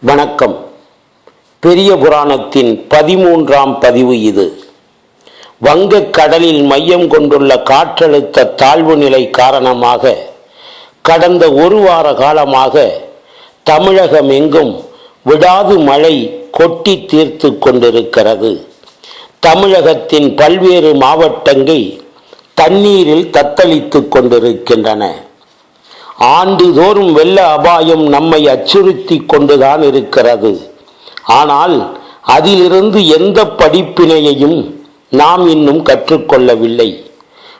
வணக்கம். பெரிய புராணத்தின் பதிமூன்றாம் பதிவு இது. வங்கக் கடலில் மையம் கொண்டுள்ள காற்றழுத்த தாழ்வு நிலை காரணமாக கடந்த ஒரு வார காலமாக தமிழகம் எங்கும் விடாது மழை கொட்டி தீர்த்து கொண்டிருக்கிறது. தமிழகத்தின் பல்வேறு மாவட்டங்கள் தண்ணீரில் தத்தளித்து கொண்டிருக்கின்றன. ஆண்டுதோறும் வெள்ள அபாயம் நம்மை அச்சுறுத்தி கொண்டுதான் இருக்கிறது. ஆனால் அதிலிருந்து எந்த படிப்பினையையும் நாம் இன்னும் கற்றுக்கொள்ளவில்லை.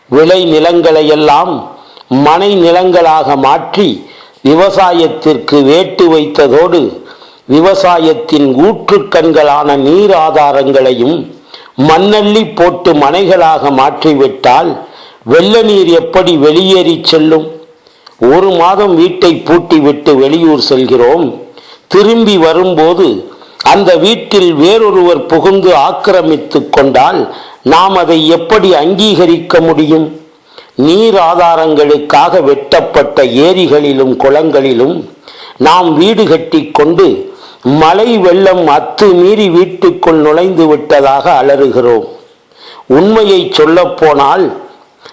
விளை நிலங்களையெல்லாம் மனை நிலங்களாக மாற்றி விவசாயத்திற்கு வேட்டு வைத்ததோடு விவசாயத்தின் ஊற்றுக்கண்களான நீர் ஆதாரங்களையும் மண்ணள்ளி போட்டு மனைகளாக மாற்றிவிட்டால் வெள்ள நீர் எப்படி வெளியேறிச் செல்லும்? ஒரு மாதம் வீட்டை பூட்டிவிட்டு வெளியூர் செல்கிறோம். திரும்பி வரும்போது அந்த வீட்டில் வேறொருவர் புகுந்து ஆக்கிரமித்து கொண்டால் நாம் அதை எப்படி அங்கீகரிக்க முடியும்? நீர் ஆதாரங்களுக்காக வெட்டப்பட்ட ஏரிகளிலும் குளங்களிலும் நாம் வீடு கட்டி கொண்டு மழை வெள்ளம் அத்துமீறி வீட்டுக்குள் நுழைந்து விட்டதாக அலறுகிறோம். உண்மையை சொல்லப்போனால்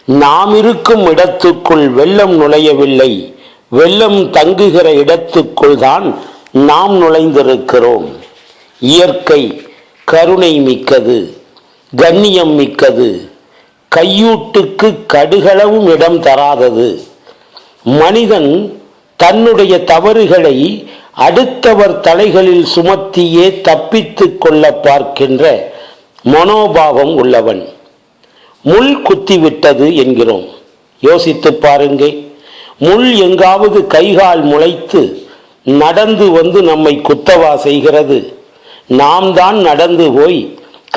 நாம் இருக்கும் இடத்துக்குள் வெள்ளம் நுழையவில்லை. வெள்ளம் தங்குகிற இடத்துக்குள் தான் நாம் நுழைந்திருக்கிறோம். இயற்கை கருணை மிக்கது கண்ணியம் மிக்கது. கையூட்டுக்கு கடுகளவும் இடம் தராதது. மனிதன் தன்னுடைய தவறுகளை அடுத்தவர் தலைகளில் சுமத்தியே தப்பித்து கொள்ள பார்க்கின்ற மனோபாவம் உள்ளவன். முள் குத்திவிட்டது என்கிறோம். யோசித்து பாருங்க முள் எங்காவது கைகால் முளைத்து நடந்து வந்து நம்மை குத்தவா செய்கிறது. நாம் தான் நடந்து போய்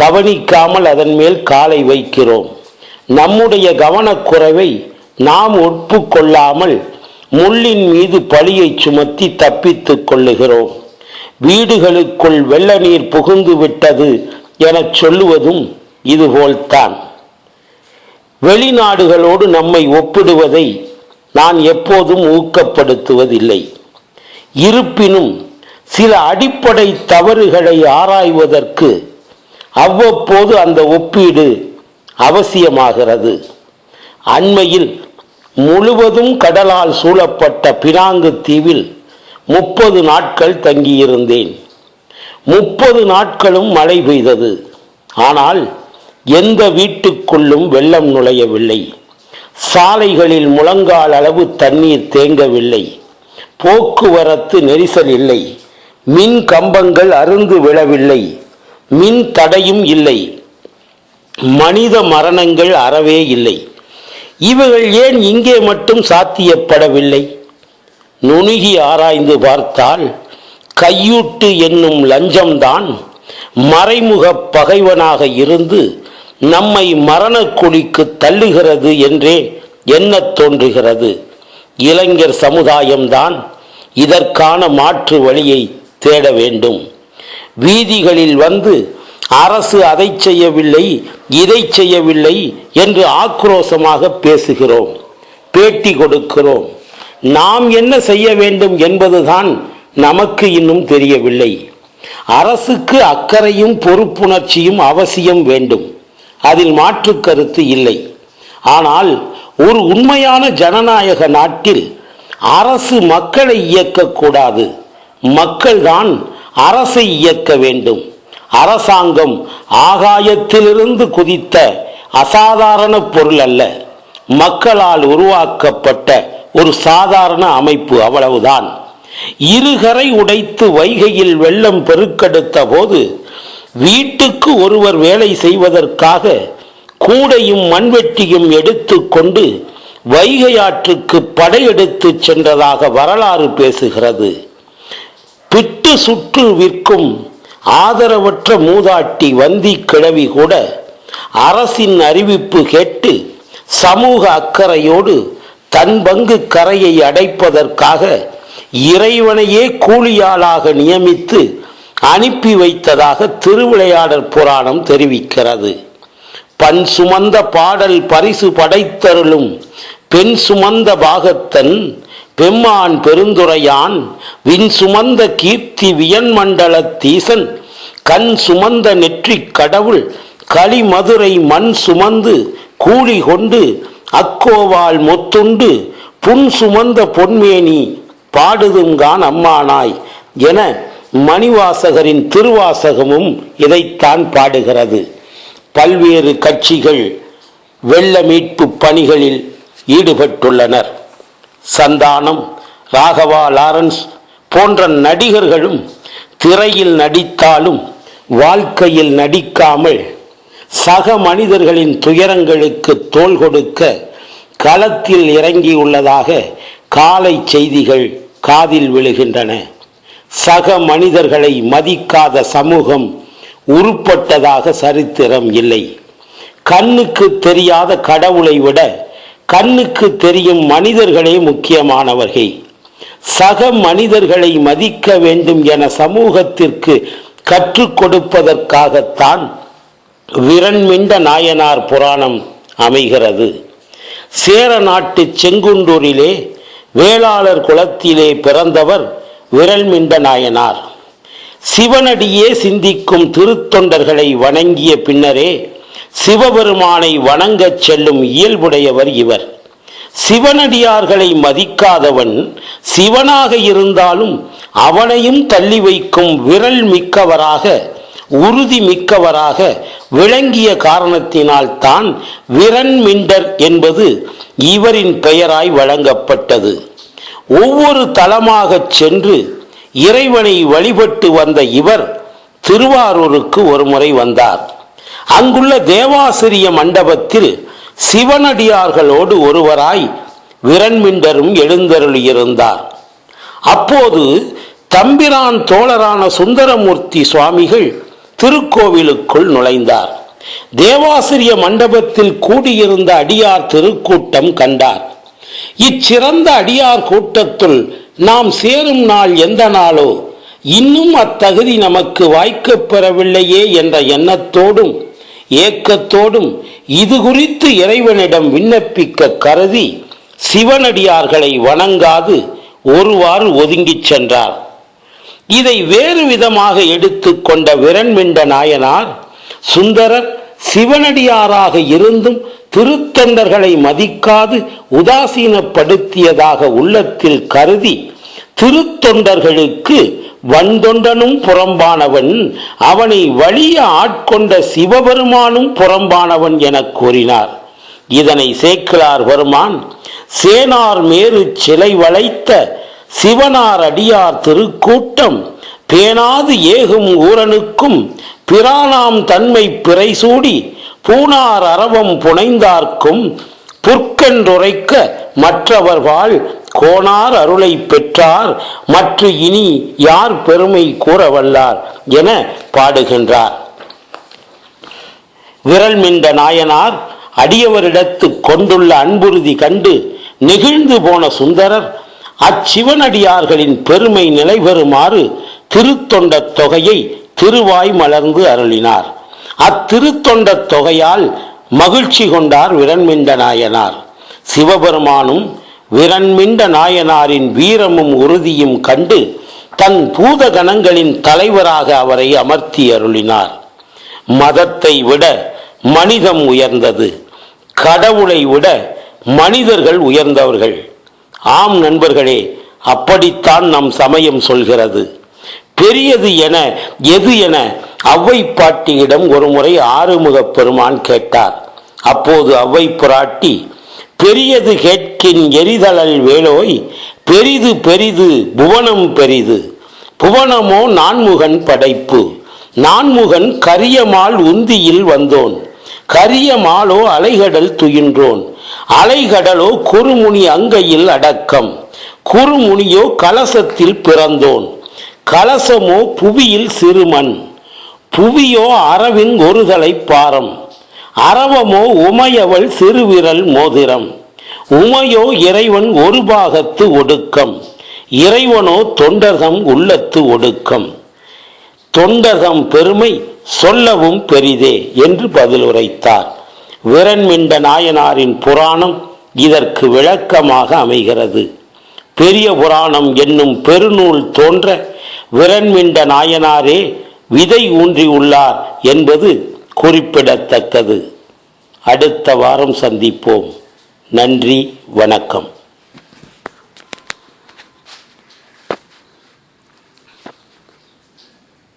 கவனிக்காமல் அதன் மேல் காலை வைக்கிறோம். நம்முடைய கவனக்குறைவை நாம் ஒப்புக்கொள்ளாமல் முள்ளின் மீது பழியை சுமத்தி தப்பித்துக் கொள்ளுகிறோம். வீடுகளுக்குள் வெள்ள நீர் புகுந்து விட்டது எனச் சொல்லுவதும் இதுபோல்தான். வெளிநாடுகளோடு நம்மை ஒப்பிடுவதை நான் எப்போதும் ஊக்கப்படுத்துவதில்லை. இருப்பினும் சில அடிப்படை தவறுகளை ஆராய்வதற்கு அவ்வப்போது அந்த ஒப்பீடு அவசியமாகிறது. அண்மையில் முழுவதும் கடலால் சூழப்பட்ட பினாங்கு தீவில் முப்பது நாட்கள் தங்கியிருந்தேன். முப்பது நாட்களும் மழை பெய்தது. ஆனால் எந்த வீட்டுக்குள்ளும் வெள்ளம் நுழையவில்லை. சாலைகளில் முழங்கால் அளவு தண்ணீர் தேங்கவில்லை. போக்குவரத்து நெரிசல் இல்லை. மின் கம்பங்கள் அருந்து விழவில்லை. மின் தடையும் இல்லை. மனித மரணங்கள் அறவே இல்லை. இவைகள் ஏன் இங்கே மட்டும் சாத்தியப்படவில்லை? நுணுகி ஆராய்ந்து பார்த்தால் கையூட்டு என்னும் லஞ்சம்தான் மறைமுக பகைவனாக இருந்து நம்மை மரண குழிக்கு தள்ளுகிறது என்றே என்ன தோன்றுகிறது. இளைஞர் சமுதாயம்தான் இதற்கான மாற்று வழியை தேட வேண்டும். வீதிகளில் வந்து அரசு அதை செய்யவில்லை இதை செய்யவில்லை என்று ஆக்ரோசமாக பேசுகிறோம் பேட்டி கொடுக்கிறோம். நாம் என்ன செய்ய வேண்டும் என்பதுதான் நமக்கு இன்னும் தெரியவில்லை. அரசுக்கு அக்கறையும் பொறுப்புணர்ச்சியும் அவசியம் வேண்டும். அதில் மாற்று கருத்து இல்லை. ஆனால் ஒரு உண்மையான ஜனநாயக நாட்டில் அரசு மக்களை இயக்கக்கூடாது மக்கள்தான் அரசை இயக்க வேண்டும். அரசாங்கம் ஆகாயத்திலிருந்து குதித்த அசாதாரண பொருள் அல்ல. மக்களால் உருவாக்கப்பட்ட ஒரு சாதாரண அமைப்பு அவ்வளவுதான். இருகரை உடைத்து வைகையில் வெள்ளம் பெருக்கெடுத்த போது வீட்டுக்கு ஒருவர் வேலை செய்வதற்காக கூடையும் மண்வெட்டியும் எடுத்துக்கொண்டு வைகை ஆற்றுக்கு படையெடுத்து சென்றதாக வரலாறு பேசுகிறது. பிட்டு சுற்று விற்கும் ஆதரவற்ற மூதாட்டி வந்தி கிழவி கூட அரசின் அறிவிப்பு கேட்டு சமூக அக்கறையோடு தன் பங்கு கரையை அடைப்பதற்காக இறைவனையே கூலியாளாக நியமித்து அனுப்பி வைத்ததாக திருவிளையாடல் புராணம் தெரிவிக்கிறது. பண் சுமந்த பாடல் பரிசு படைத்தருளும் பெண் சுமந்த பாகத்தன் பெம்மான் பெருந்துரையான் விண் சுமந்த கீர்த்தி வியன்மண்டல தீசன் கண் சுமந்த நெற்றிக் கடவுள் களிமதுரை மண் சுமந்து கூலி கொண்டு அக்கோவால் மொத்துண்டு புன் சுமந்த பொன்மேனி பாடுதுங்கான் அம்மானாய் என மணிவாசகரின் திருவாசகமும் இதைத்தான் பாடுகிறது. பல்வேறு கட்சிகள் வெள்ள மீட்பு பணிகளில் ஈடுபட்டுள்ளனர். சந்தானம் ராகவா லாரன்ஸ் போன்ற நடிகர்களும் திரையில் நடித்தாலும் வாழ்க்கையில் நடிக்காமல் சக மனிதர்களின் துயரங்களுக்கு தோல் கொடுக்க களத்தில் இறங்கியுள்ளதாக காலை செய்திகள் காதில் விழுகின்றன. சக மனிதர்களை மதிக்காத சமூகம் உருப்பட்டதாக சரித்திரம் இல்லை. கண்ணுக்கு தெரியாத கடவுளை விட கண்ணுக்கு தெரியும் மனிதர்களே முக்கியமானவர்கள். சக மனிதர்களை மதிக்க வேண்டும் என சமூகத்திற்கு கற்றுக் கொடுப்பதற்காகத்தான் விரண்மிண்ட நாயனார் புராணம் அமைகிறது. சேர நாட்டு செங்குண்டூரிலே வேளாளர் குலத்திலே பிறந்தவர் விரல்மிண்ட நாயனார். சிவனடியே சிந்திக்கும் திருத்தொண்டர்களை வணங்கிய பின்னரே சிவபெருமானை வணங்கச் செல்லும் இயல்புடையவர் இவர். சிவனடியார்களை மதிக்காதவன் சிவனாக இருந்தாலும் அவனையும் தள்ளி வைக்கும் விரல் மிக்கவராக உறுதி மிக்கவராக விளங்கிய காரணத்தினால் தான் விரண்மிண்டர் என்பது இவரின் பெயராய் வழங்கப்பட்டது. ஒவ்வொரு தலமாகச் சென்று இறைவனை வழிபட்டு வந்த இவர் திருவாரூருக்கு ஒரு முறை வந்தார். அங்குள்ள தேவாசிரிய மண்டபத்தில் சிவனடியார்களோடு ஒருவராய் விரண்மிண்டரும் எழுந்தருளியிருந்தார். அப்போது தம்பிரான் தோழரான சுந்தரமூர்த்தி சுவாமிகள் திருக்கோவிலுக்குள் நுழைந்தார். தேவாசிரிய மண்டபத்தில் கூடியிருந்த அடியார் திருக்கூட்டம் கண்டார். இச்சிறந்த அடியார் கூட்டத்துள் நாம் சேரும் நாள் எந்த நாளோ? இன்னும் அத்தகுதி நமக்கு வாய்க்கப் பெறவில்லையே என்ற எண்ணத்தோடும் ஏக்கத்தோடும் இது குறித்து இறைவனிடம் விண்ணப்பிக்க கருதி சிவனடியார்களை வணங்காது ஒருவாறு ஒதுங்கிச் சென்றார். இதை வேறு விதமாக எடுத்துக்கொண்ட விரண்மிண்ட நாயனார் சுந்தரர் சிவனடியாராக இருந்தும் திருத்தொண்டர்களை மதிக்காது உதாசீனப்படுத்தியதாக உள்ளத்தில் கருதி திருத்தொண்டர்களுக்கு வந்தொண்டனும் புறம்பானவன் அவனை வழிய ஆட்கொண்ட சிவபெருமானும் புறம்பானவன் எனக் கூறினார். இதனை சேக்கிழார் பெருமான் சேனார் மேரு சிலை வளைத்த சிவனார் அடியார் திருக்கூட்டம் பேணாது ஏகும் ஊரனுக்கும் பிரானாம் தன்மை பிறைசூடி பூனார் அரவம் புனைந்தார்க்கும் புற்கென்றுரைக்க மற்றவர்வாள் கோணார் அருளை பெற்றார். மற்ற இனி யார் பெருமை கூறவல்லார் என பாடுகின்றார். விரல்மிண்ட நாயனார் அடியவரிடத்து கொண்டுள்ள அன்புறுதி கண்டு நெகிழ்ந்து போன சுந்தரர் அச்சிவனடியார்களின் பெருமை நிலைபெறுமாறு திருத்தொண்ட தொகையை திருவாய் மலர்ந்து அருளினார். அத்திருத்தொண்ட தொகையால் மகிழ்ச்சி கொண்டார் விரண்மிண்ட நாயனார். சிவபெருமானும் விரண்மிண்ட நாயனாரின் வீரமும் உறுதியும் கண்டு தன் பூத கணங்களின் தலைவராக அவரை அமர்த்தி அருளினார். மதத்தை விட மனிதம் உயர்ந்தது. கடவுளை விட மனிதர்கள் உயர்ந்தவர்கள். ஆம் நண்பர்களே அப்படித்தான் நம் சமயம் சொல்கிறது. பெரியது என எது என அவ்வை பாட்டியிடம் ஒருமுறை ஆறுமுகப் பெருமான் கேட்டார். அப்போது அவ்வை புராட்டி பெரியது கேட்கின் எரிதழல் வேலோய் பெரிது பெரிது புவனம் பெரிது. புவனமோ நான்முகன் படைப்பு. நான்முகன் கரியமால் உந்தியில் வந்தோன். கரியமாலோ அலைகடல் துயின்றோன். அலைகடலோ குறுமுனி அங்கையில் அடக்கம். குறுமுனியோ கலசத்தில் பிறந்தோன். கலசமோ புவியில் சிறுமண் புவியோ அரவின் ஒருதலை பாரம். அரவமோ உமையவள் சிறுவிரல் மோதிரம். உமையோ இறைவன் ஒரு பாகத்து ஒடுக்கம். இறைவனோ தொண்டர்தம் உள்ளத்து ஒடுக்கம். தொண்டர்தம் பெருமை சொல்லவும் பெரிதே என்று பதிலுரைத்தார் விரண்மிண்ட நாயனாரின் புராணம் இதற்கு விளக்கமாக அமைகிறது. பெரிய புராணம் என்னும் பெருநூல் தோன்ற விரண்மிண்ட நாயனாரே விதை ஊன்றியுள்ளார் என்பது குறிப்பிடத்தக்கது. அடுத்த வாரம் சந்திப்போம். நன்றி வணக்கம்.